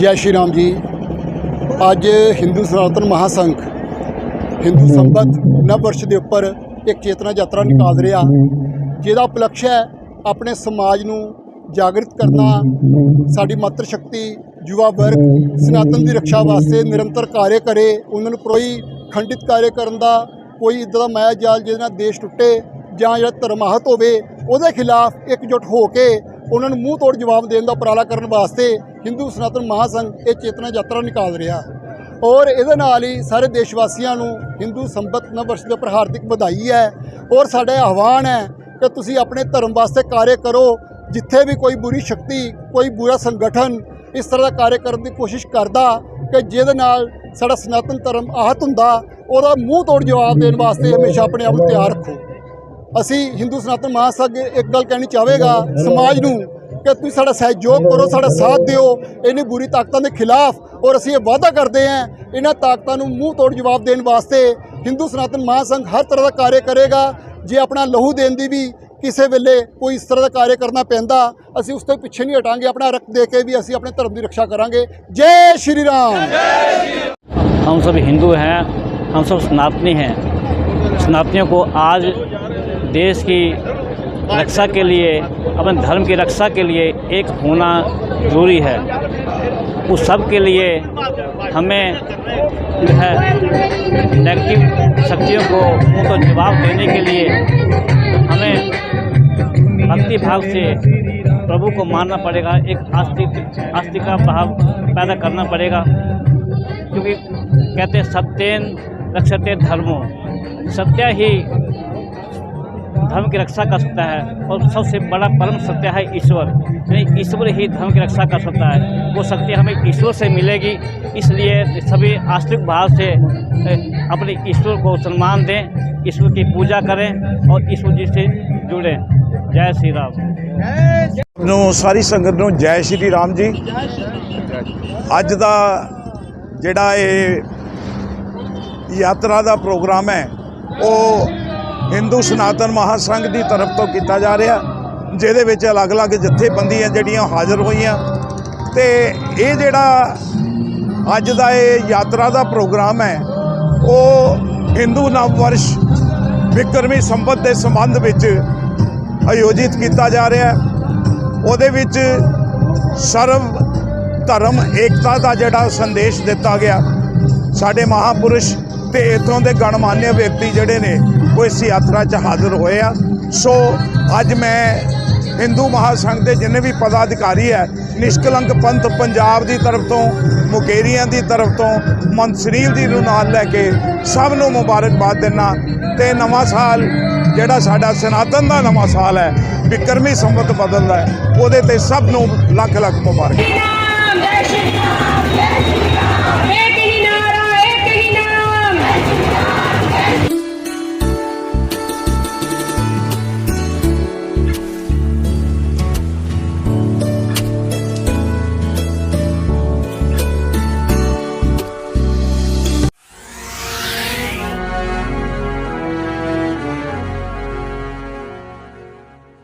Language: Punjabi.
ਜੈ ਸ਼੍ਰੀ ਰਾਮ ਜੀ। ਅੱਜ ਹਿੰਦੂ ਸਨਾਤਨ ਮਹਾਸੰਘ, ਹਿੰਦੂ ਸੰਬਤ ਨਵ ਵਰਸ਼ ਦੇ ਉੱਪਰ ਇੱਕ ਚੇਤਨਾ ਯਾਤਰਾ ਨਿਕਾਲ ਰਿਹਾ, ਜਿਹਦਾ ਉਪਲਕਸ਼ ਹੈ ਆਪਣੇ ਸਮਾਜ ਨੂੰ ਜਾਗਰਿਤ ਕਰਨਾ, ਸਾਡੀ ਮਾਤਰ ਸ਼ਕਤੀ, ਯੁਵਾ ਵਰਗ, ਸਨਾਤਨ ਦੀ ਰੱਖਿਆ ਵਾਸਤੇ ਨਿਰੰਤਰ ਕਾਰਜ ਕਰੇ, ਉਹਨਾਂ ਨੂੰ ਕੋਈ ਖੰਡਿਤ ਕਾਰਜ ਕਰਨ ਦਾ ਕੋਈ ਇਦਾਂ ਦਾ ਮਾਇਆ ਜਾਲ ਜਿਹਦੇ ਨਾਲ ਦੇਸ਼ ਟੁੱਟੇ ਜਾਂ ਜਿਹੜਾ ਧਰਮਾਹਤ ਹੋਵੇ, ਉਹਦੇ ਖਿਲਾਫ ਇਕਜੁੱਟ ਹੋ ਕੇ ਉਹਨਾਂ ਨੂੰ ਮੂੰਹ ਤੋੜ ਜਵਾਬ ਦੇਣ ਦਾ ਉਪਰਾਲਾ ਕਰਨ ਵਾਸਤੇ ਹਿੰਦੂ ਸਨਾਤਨ ਮਹਾਸੰਘ ਇਹ ਚੇਤਨਾ ਯਾਤਰਾ ਨਿਕਾਲ ਰਿਹਾ। ਔਰ ਇਹਦੇ ਨਾਲ ਹੀ ਸਾਰੇ ਦੇਸ਼ ਵਾਸੀਆਂ ਨੂੰ ਹਿੰਦੂ ਸੰਬਤ ਨਵਰਸ਼ ਦੇ ਉੱਪਰ ਹਾਰਦਿਕ ਵਧਾਈ ਹੈ। ਔਰ ਸਾਡਾ ਇਹ ਆਹਵਾਨ ਹੈ ਕਿ ਤੁਸੀਂ ਆਪਣੇ ਧਰਮ ਵਾਸਤੇ ਕਾਰਜ ਕਰੋ। ਜਿੱਥੇ ਵੀ ਕੋਈ ਬੁਰੀ ਸ਼ਕਤੀ, ਕੋਈ ਬੁਰਾ ਸੰਗਠਨ ਇਸ ਤਰ੍ਹਾਂ ਦਾ ਕਾਰਜ ਕਰਨ ਦੀ ਕੋਸ਼ਿਸ਼ ਕਰਦਾ ਕਿ ਜਿਹਦੇ ਨਾਲ ਸਾਡਾ ਸਨਾਤਨ ਧਰਮ ਆਹਤ ਹੁੰਦਾ, ਉਹਦਾ ਮੂੰਹ ਤੋੜ ਜਵਾਬ ਦੇਣ ਵਾਸਤੇ ਹਮੇਸ਼ਾ ਆਪਣੇ ਆਪ ਨੂੰ ਤਿਆਰ ਰੱਖੋ। ਅਸੀਂ ਹਿੰਦੂ ਸਨਾਤਨ ਮਹਾਸੰਘ ਇੱਕ ਗੱਲ ਕਹਿਣੀ ਚਾਹਵੇਗਾ ਸਮਾਜ ਨੂੰ ਕਿ ਤੁਸੀਂ ਸਾਡਾ ਸਹਿਯੋਗ ਕਰੋ ਸਾਡਾ ਸਾਥ ਦਿਓ ਇਹਨੀ ਬੁਰੀ ਤਾਕਤਾਂ ਦੇ ਖਿਲਾਫ ਔਰ ਅਸੀਂ ਇਹ ਵਾਅਦਾ ਕਰਦੇ ਹਾਂ ਇਹਨਾਂ ਤਾਕਤਾਂ ਨੂੰ ਮੂੰਹ ਤੋੜ ਜਵਾਬ ਦੇਣ ਵਾਸਤੇ ਹਿੰਦੂ ਸਨਾਤਨ ਮਹਾਸੰਘ ਹਰ ਤਰ੍ਹਾਂ ਦਾ ਕਾਰਜ ਕਰੇਗਾ ਜੇ ਆਪਣਾ ਲਹੂ ਦੇਣ ਦੀ ਵੀ ਕਿਸੇ ਵੇਲੇ ਕੋਈ ਇਸ ਤਰ੍ਹਾਂ ਦਾ ਕਾਰਜ ਕਰਨਾ ਪੈਂਦਾ ਅਸੀਂ ਉਸ ਤੋਂ ਪਿੱਛੇ ਨਹੀਂ ਹਟਾਂਗੇ ਆਪਣਾ ਰਕਤ ਦੇ ਕੇ ਵੀ ਅਸੀਂ ਆਪਣੇ ਧਰਮ ਦੀ ਰੱਖਿਆ ਕਰਾਂਗੇ ਜੈ ਸ਼੍ਰੀ ਰਾਮ हम सब हिंदू हैं हम सब सनातनी हैं सनातनियों को आज देश की रक्षा के लिए, अपने धर्म की रक्षा के लिए एक होना ज़रूरी है। उस सब के लिए हमें जो है नेगेटिव शक्तियों को, उनको जवाब देने के लिए हमें भक्ति भाव से प्रभु को मानना पड़ेगा, एक आस्तिक आस्तिका भाव पैदा करना पड़ेगा। क्योंकि कहते सत्येन रक्षते धर्मों। सत्य ही धर्म की रक्षा कर सकता है और सबसे बड़ा परम सत्य है ईश्वर यानी ईश्वर ही धर्म की रक्षा कर सकता है वो शक्ति हमें ईश्वर से मिलेगी इसलिए सभी आस्तिक भाव से ए, अपने ईश्वर को सम्मान दें ईश्वर की पूजा करें और ईश्वर जी से जुड़ें जय श्री राम ਨੂੰ ਸਾਰੀ ਸੰਗਤ ਨੂੰ ਜੈ ਸ਼੍ਰੀ ਰਾਮ ਜੀ ਅੱਜ ਦਾ ਜਿਹੜਾ ਇਹ ਯਾਤਰਾ ਦਾ ਪ੍ਰੋਗਰਾਮ ਹੈ ਉਹ ਹਿੰਦੂ ਸਨਾਤਨ ਮਹਾਸੰਘ ਦੀ ਤਰਫ ਤੋਂ ਕੀਤਾ ਜਾ ਰਿਹਾ, ਜਿਹਦੇ ਵਿੱਚ ਅਲੱਗ-ਅਲੱਗ ਜਥੇਬੰਦੀਆਂ ਜਿਹੜੀਆਂ ਹਾਜ਼ਰ ਹੋਈਆਂ। ਤੇ ਇਹ ਜਿਹੜਾ ਅੱਜ ਦਾ ਇਹ ਯਾਤਰਾ ਦਾ ਪ੍ਰੋਗਰਾਮ ਹੈ, ਉਹ ਹਿੰਦੂ ਨਵ ਵਰਸ਼ ਵਿਕਰਮੀ ਸੰਬਤ ਦੇ ਸੰਬੰਧ ਵਿੱਚ ਆਯੋਜਿਤ ਕੀਤਾ ਜਾ ਰਿਹਾ ਹੈ। ਉਹਦੇ ਵਿੱਚ ਸਰਵ ਧਰਮ ਏਕਤਾ ਦਾ ਜਿਹੜਾ ਸੰਦੇਸ਼ ਦਿੱਤਾ ਗਿਆ, ਸਾਡੇ ਮਹਾਪੁਰਸ਼ ਤੇ ਇਥੋਂ ਦੇ ਗਣਮਾਨਿਆ ਵਿਅਕਤੀ ਜਿਹੜੇ ਨੇ ਉਹ ਇਸ ਯਾਤਰਾ 'ਚ ਹਾਜ਼ਰ ਹੋਏ ਆ। ਸੋ ਅੱਜ ਮੈਂ ਹਿੰਦੂ ਮਹਾਸੰਘ ਦੇ ਜਿੰਨੇ ਵੀ ਪਦਾਧਿਕਾਰੀ ਹੈ, ਨਿਸ਼ਕਲੰਕ ਪੰਥ ਪੰਜਾਬ ਦੀ ਤਰਫ ਤੋਂ, ਮੁਕੇਰੀਆਂ ਦੀ ਤਰਫ ਤੋਂ, ਮਨਸਰੀਲ ਦੀ ਨੂੰ ਨਾਲ ਲੈ ਕੇ ਸਭ ਨੂੰ ਮੁਬਾਰਕਬਾਦ ਦਿੰਦਾ ਤੇ ਨਵਾਂ ਸਾਲ ਜਿਹੜਾ ਸਾਡਾ ਸਨਾਤਨ ਦਾ ਨਵਾਂ ਸਾਲ ਹੈ, ਵਿਕਰਮੀ ਸੰਵਤ ਬਦਲਦਾ ਹੈ, ਉਹਦੇ ਤੇ ਸਭ ਨੂੰ ਲੱਖ ਲੱਖ ਮੁਬਾਰਕ।